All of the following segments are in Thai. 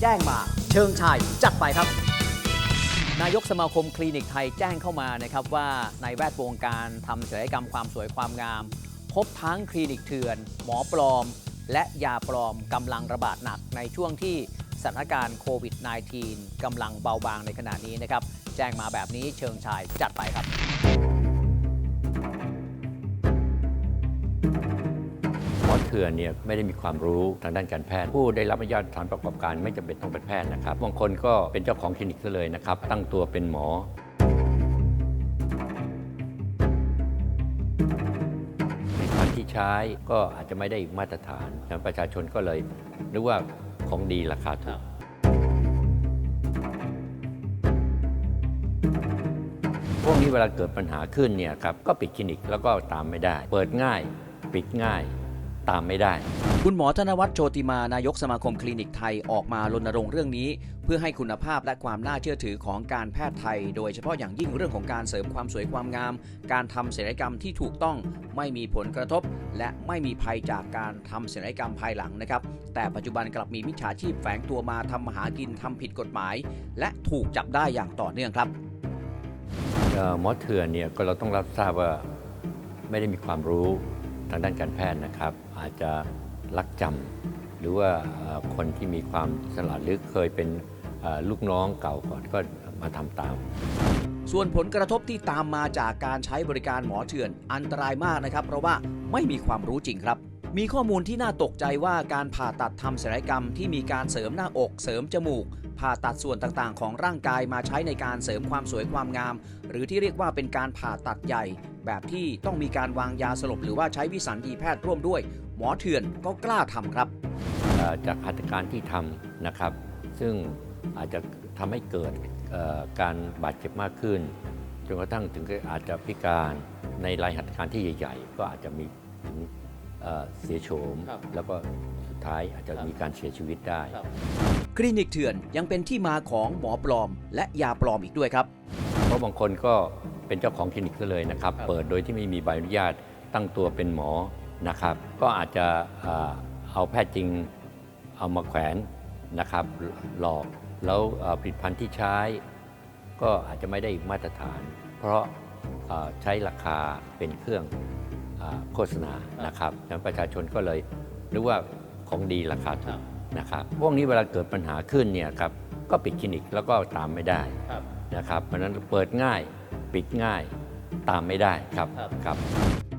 แจ้งมา เชิงชายจัดไปครับ นายกสมาคมคลินิกไทยแจ้งเข้ามานะครับว่าในแวดวงการทำศัลยกรรมความสวยความงาม พบทั้งคลินิกเถื่อน หมอปลอม และยาปลอมกำลังระบาดหนักในช่วงที่สถานการณ์โควิด -19 กำลังเบาบางในขณะนี้นะครับ แจ้งมาแบบนี้เชิงชายจัดไปครับ อเถื่อนเนี่ยไม่ได้มีความรู้ทางด้านการแพทย์ ผู้ได้รับอนุญาตฐานประกอบการไม่จำเป็นต้องเป็นแพทย์นะครับบางคนก็เป็นเจ้าของคลินิกซะเลยนะครับ ตั้งตัวเป็นหมอ ผลิตภัณฑ์ที่ใช้ก็อาจจะไม่ได้มาตรฐานนะประชาชนก็เลยนึกว่าของดีราคาถูก พวกนี้เวลาเกิดปัญหาขึ้นเนี่ยครับก็ปิดคลินิกแล้วก็ตามไม่ได้ เปิดง่าย ปิดง่าย ตามไม่ได้ คุณหมอธนวัฒน์โชติมานายกสมาคมคลินิกไทยออกมารณรงค์เรื่องนี้ เพื่อให้คุณภาพและความน่าเชื่อถือของการแพทย์ไทย โดยเฉพาะอย่างยิ่งเรื่องของการเสริมความสวยความงาม การทำศัลยกรรมที่ถูกต้องไม่มีผลกระทบ และไม่มีภัยจากการทำศัลยกรรมภายหลังนะครับ แต่ปัจจุบันกลับมีมิจฉาชีพแฝงตัวมาทำมาหากินทำผิดกฎหมาย และถูกจับได้อย่างต่อเนื่องครับเอ่อหมอเถื่อนเนี่ยก็เราต้องรับทราบว่าไม่ได้มีความรู้ ทางด้านการแพทย์นะครับ อาจจะลักจำหรือว่าคนที่มีความฉลาดหรือเคยเป็นลูกน้องเก่าก่อนก็มาทำตาม ส่วนผลกระทบที่ตามมาจากการใช้บริการหมอเถื่อนอันตรายมากนะครับ เพราะว่าไม่มีความรู้จริงครับ มีข้อมูลที่น่าตกใจว่าการผ่าตัดทำศัลยกรรมที่มีการเสริมหน้าอก เสริมจมูก ผ่าตัดส่วนต่างๆ ของร่างกายมาใช้ในการเสริมความสวยความงาม หรือที่เรียกว่าเป็นการผ่าตัดใหญ่ แบบที่ต้องมีการวางยาสลบหรือว่าใช้วิสัญญีแพทย์ร่วมด้วย หมอเถื่อนก็กล้าทำครับ จากหัตถการที่ทำนะครับ ซึ่งอาจจะทำให้เกิดการบาดเจ็บมากขึ้นจนกระทั่งถึงอาจจะพิการในรายหัตถการที่ใหญ่ ๆ ก็อาจจะมีถึง เอ่อเสียโฉม ครับแล้วก็สุดท้ายอาจจะมีการเสียชีวิตได้คลินิกเถื่อนยังเป็นที่มาของหมอปลอม และยาปลอมอีกด้วยครับ เพราะบางคนก็เป็นเจ้าของคลินิกซะเลยนะครับ ครับ เปิดโดยที่ไม่มีใบอนุญาตตั้งตัวเป็นหมอนะครับ ก็อาจจะเอ่อเอาแพทย์จริงเอามาแขวนนะครับ หลอกแล้วเอ่อผลิตภัณฑ์ที่ใช้ ก็อาจจะไม่ได้มาตรฐาน เพราะเอ่อใช้ราคาเป็นเครื่องเออ โฆษณานะครับดังนั้นประชาชนก็เลยนึกว่าของดีราคาถูกนะครับ พวกนี้เวลาเกิดปัญหาขึ้นเนี่ยครับก็ปิดคลินิกแล้วก็ตามไม่ได้นะครับ เพราะฉะนั้นเปิดง่ายปิดง่ายตามไม่ได้ครับครับครับ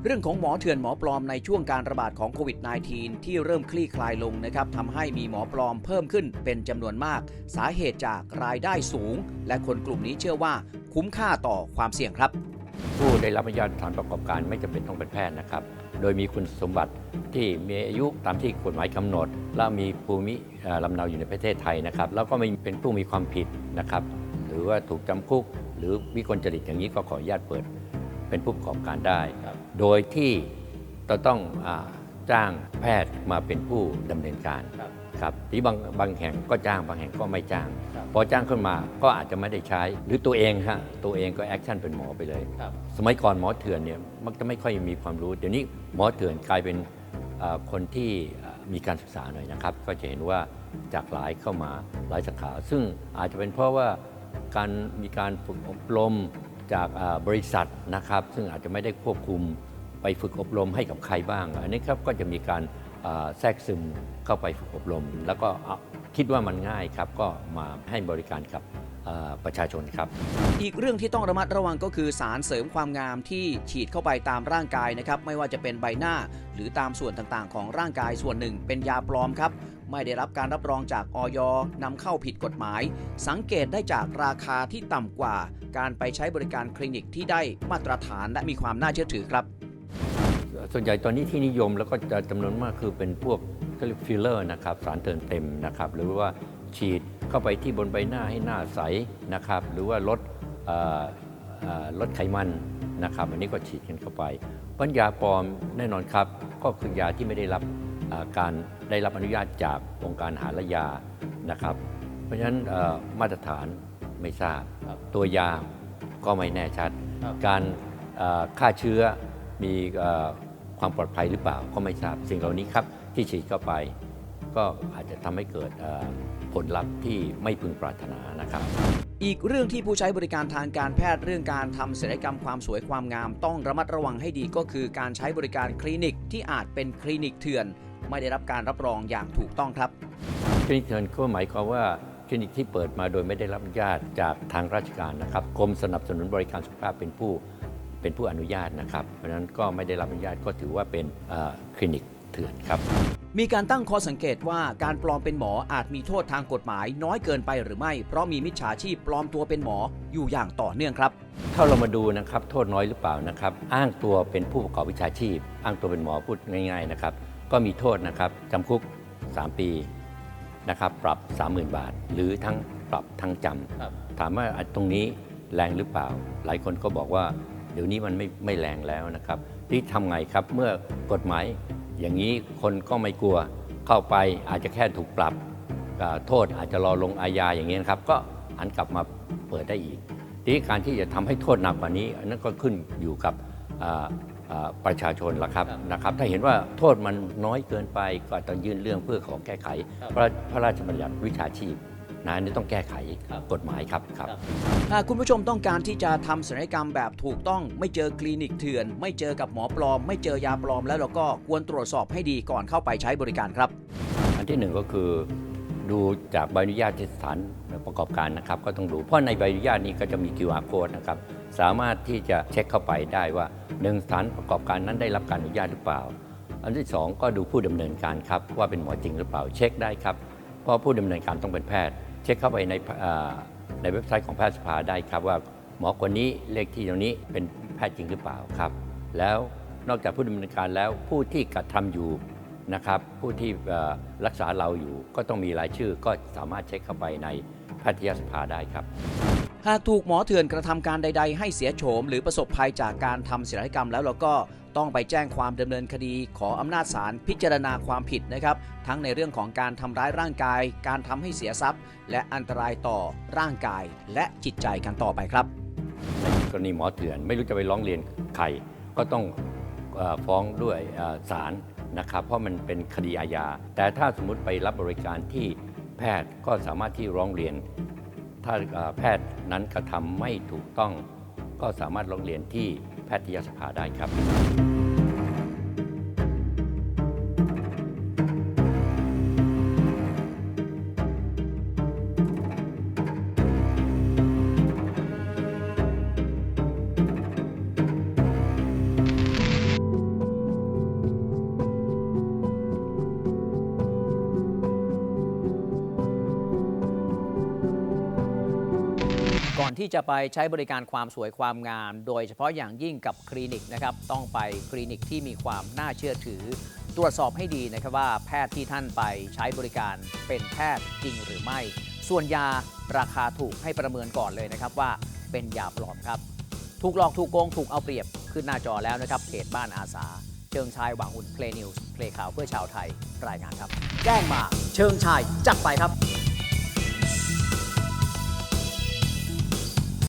เรื่องของหมอเถื่อนหมอปลอมในช่วงการระบาดของโควิด -19 ที่เริ่มคลี่คลายลงนะครับทำให้มีหมอปลอมเพิ่มขึ้นเป็นจำนวนมาก สาเหตุจากรายได้สูง และคนกลุ่มนี้เชื่อว่าคุ้มค่าต่อความเสี่ยงครับ ผู้ได้รับอนุญาตฐานประกอบการไม่จำเป็นต้องเป็นแพทย์นะครับ โดยมีคุณสมบัติที่มีอายุตามที่กฎหมายกำหนด และมีภูมิลำเนาอยู่ในประเทศไทยนะครับ แล้วก็ไม่เป็นผู้มีความผิดนะครับ หรือว่าถูกจำคุก หรือวิกลจริตอย่างนี้ก็ขออนุญาตเปิดเป็นผู้ประกอบการได้ โดยที่เราต้องอจ้างแพทย์มาเป็นผู้ดำเนินการ ครับที่บางบางแห่งก็จ้างบางแห่งก็ไม่จ้างพอจ้างขึ้นมาก็อาจจะไม่ได้ใช้ หรือตัวเองฮะตัวเองก็แอคชั่นเป็นหมอไปเลยสมัยก่อนหมอเถื่อนเนี่ยมักจะไม่ค่อยมีความรู้เดี๋ยวนี้หมอเถื่อนกลายเป็นเอ่อคนที่เอ่อมีการศึกษาหน่อยนะครับ ก็จะเห็นว่าจากหลายเข้ามาหลายสาขา ซึ่งอาจจะเป็นเพราะว่าการมีการฝึกอบรมจากเอ่อบริษัทนะครับ ซึ่งอาจจะไม่ได้ควบคุมไปฝึกอบรมให้กับใครบ้าง อันนี้ครับก็จะมีการเอ่อ แทรกซึมเข้าไปฝึกอบรม แล้วก็คิดว่ามันง่ายครับก็มาให้บริการกับประชาชนครับ อีกเรื่องที่ต้องระมัดระวังก็คือสารเสริมความงามที่ฉีดเข้าไปตามร่างกายนะครับ ไม่ว่าจะเป็นใบหน้า หรือตามส่วนต่างๆ ของร่างกายส่วนหนึ่ง เป็นยาปลอมครับ ไม่ได้รับการรับรองจากออยนำเข้าผิดกฎหมาย สังเกตได้จากราคาที่ต่ำกว่า การไปใช้บริการคลินิกที่ได้มาตรฐานและมีความน่าเชื่อถือครับ ส่วนใหญ่ตอนนี้ที่นิยมแล้วก็จะจำนวนมากคือเป็นพวกเขาเรียกฟิลเลอร์นะครับสารเติมเต็มนะครับหรือว่าฉีดเข้าไปที่บนใบหน้าให้หน้าใสนะครับหรือว่าลดเอ่อเอ่อลดไขมันนะครับอันนี้ก็ฉีดกันเข้าไปปัญญาปลอมแน่นอนครับ ก็คือยาที่ไม่ได้รับเอ่อการได้รับอนุญาตจากองค์การอาหารและยานะครับ เพราะฉะนั้นเอ่อมาตรฐานไม่ทราบตัวยาก็ไม่แน่ชัดการเอ่อฆ่าเชื้อ มีเอ่อความปลอดภัยหรือเปล่าก็ไม่ทราบสิ่งเหล่านี้ครับที่ฉีดเข้าไป ก็อาจจะทำให้เกิดเอ่อผลลัพธ์ที่ไม่พึงปรารถนานะครับ อีกเรื่องที่ผู้ใช้บริการทางการแพทย์เรื่องการทำศัลยกรรมความสวยความงาม ต้องระมัดระวังให้ดีก็คือการใช้บริการคลินิกที่อาจเป็นคลินิกเถื่อน ไม่ได้รับการรับรองอย่างถูกต้องครับคลินิกเถื่อนก็หมายความว่าคลินิกที่เปิดมาโดยไม่ได้รับอนุญาตจากทางราชการนะครับกรมสนับสนุนบริการสุขภาพเป็นผู้ เป็นผู้อนุญาตนะครับ เพราะฉะนั้นก็ไม่ได้รับอนุญาตก็ถือว่าเป็นเอ่อคลินิกเถื่อนครับมีการตั้งข้อสังเกตว่าการปลอมเป็นหมออาจมีโทษทางกฎหมาย น้อยเกินไปหรือไม่ เพราะมีมิจฉาชีพปลอมตัวเป็นหมออยู่อย่างต่อเนื่องครับ ถ้าเรามาดูนะครับโทษน้อยหรือเปล่านะครับ อ้างตัวเป็นผู้ประกอบวิชาชีพ อ้างตัวเป็นหมอพูดง่าย ๆนะครับ ก็มีโทษนะครับจำคุก 3 ปีนะครับปรับ 30,000 บาท หรือทั้งปรับทั้งจำถามว่าตรงนี้แรงหรือเปล่า หลายคนก็บอกว่า เดี๋ยวนี้มันไม่ไม่แรงแล้วนะครับที่ทำไงครับเมื่อกฎหมาย อย่างนี้คนก็ไม่กลัวเข้าไปอาจจะแค่ถูกปรับอ่าโทษอาจจะรอลงอาญาอย่างนี้ยนะครับ ก็หันกลับมาเปิดได้อีกทีนี้การที่จะทำให้โทษหนักกว่านี้อันนั้นก็ขึ้นอยู่กับอ่าอ่าประชาชนละครับนะครับ ถ้าเห็นว่าโทษมันน้อยเกินไปก็ต้องยื่นเรื่องเพื่อขอแก้ไข พระพระราชบัญญัติวิชาชีพ นะอันนี่ต้องแก้ไขกฎหมายครับครับหากคุณผู้ชมต้องการที่จะทำศัลยกรรมแบบถูกต้อง ไม่เจอคลินิกเถื่อน ไม่เจอกับหมอปลอม ไม่เจอยาปลอม แล้วเราก็ควรตรวจสอบให้ดีก่อนเข้าไปใช้บริการครับ อันที่หนึ่งก็คือดูจากใบอนุญาตที่สถานประกอบการนะครับก็ต้องดู เพราะในใบอนุญาตนี้ก็จะมี QR code นะครับสามารถที่จะเช็คเข้าไปได้ว่าหนึ่งสถานประกอบการนั้นได้รับการอนุญาตหรือเปล่า อันที่สองก็ดูผู้ดำเนินการครับว่าเป็นหมอจริงหรือเปล่าเช็คได้ครับเพราะผู้ดำเนินการต้องเป็นแพทย์ เช็คเข้าไปในในเว็บไซต์ของแพทยสภาได้ครับว่าหมอคนนี้เลขที่ตรงนี้เป็นแพทย์จริงหรือเปล่าครับ แล้วนอกจากผู้ดำเนินการแล้วผู้ที่กระทำอยู่นะครับผู้ที่รักษาเราอยู่ก็ต้องมีรายชื่อก็สามารถเช็คเข้าไปในแพทยสภาได้ครับ หากถูกหมอเถื่อนกระทำการใด ๆ ให้เสียโฉม หรือประสบภัยจากการทำศัลยกรรมแล้วเราก็ต้องไปแจ้งความดำเนินคดี ขออำนาจศาลพิจารณาความผิดนะครับ ทั้งในเรื่องของการทำร้ายร่างกาย การทำให้เสียทรัพย์ และอันตรายต่อร่างกายและจิตใจกันต่อไปครับ กรณีหมอเถื่อนไม่รู้จะไปร้องเรียนใครก็ต้องฟ้องด้วยศาลนะครับ เพราะมันเป็นคดีอาญาแต่ถ้าสมมุติไปรับบริการที่แพทย์ก็สามารถที่ร้องเรียน ถ้าแพทย์นั้นกระทำไม่ถูกต้อง ก็สามารถร้องเรียนที่แพทยสภาได้ครับ ก่อนที่จะไปใช้บริการความสวยความงาม โดยเฉพาะอย่างยิ่งกับคลินิกนะครับ ต้องไปคลินิกที่มีความน่าเชื่อถือ ตรวจสอบให้ดีนะครับว่าแพทย์ที่ท่านไปใช้บริการเป็นแพทย์จริงหรือไม่ ส่วนยาราคาถูกให้ประเมินก่อนเลยนะครับว่าเป็นยาปลอมครับ ถูกหลอกถูกโกงถูกเอาเปรียบขึ้นหน้าจอแล้วนะครับเพจบ้านอาสา เชิงชายหวังหุ่นเพลนิวส์เพลข่าวเพื่อชาวไทยรายงานครับ แจ้งมาเชิงชายจัดไปครับ